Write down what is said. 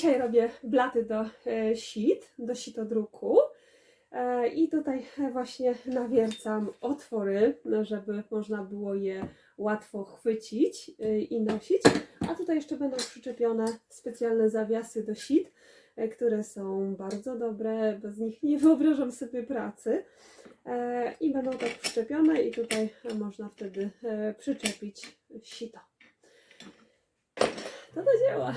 Dzisiaj robię blaty do e, sit, do sitodruku. E, I tutaj właśnie nawiercam otwory, no, żeby można było je łatwo chwycić e, i nosić. A tutaj jeszcze będą przyczepione specjalne zawiasy do sit, które są bardzo dobre. Bez nich nie wyobrażam sobie pracy. I będą tak przyczepione i tutaj można wtedy przyczepić sito. To do dzieła.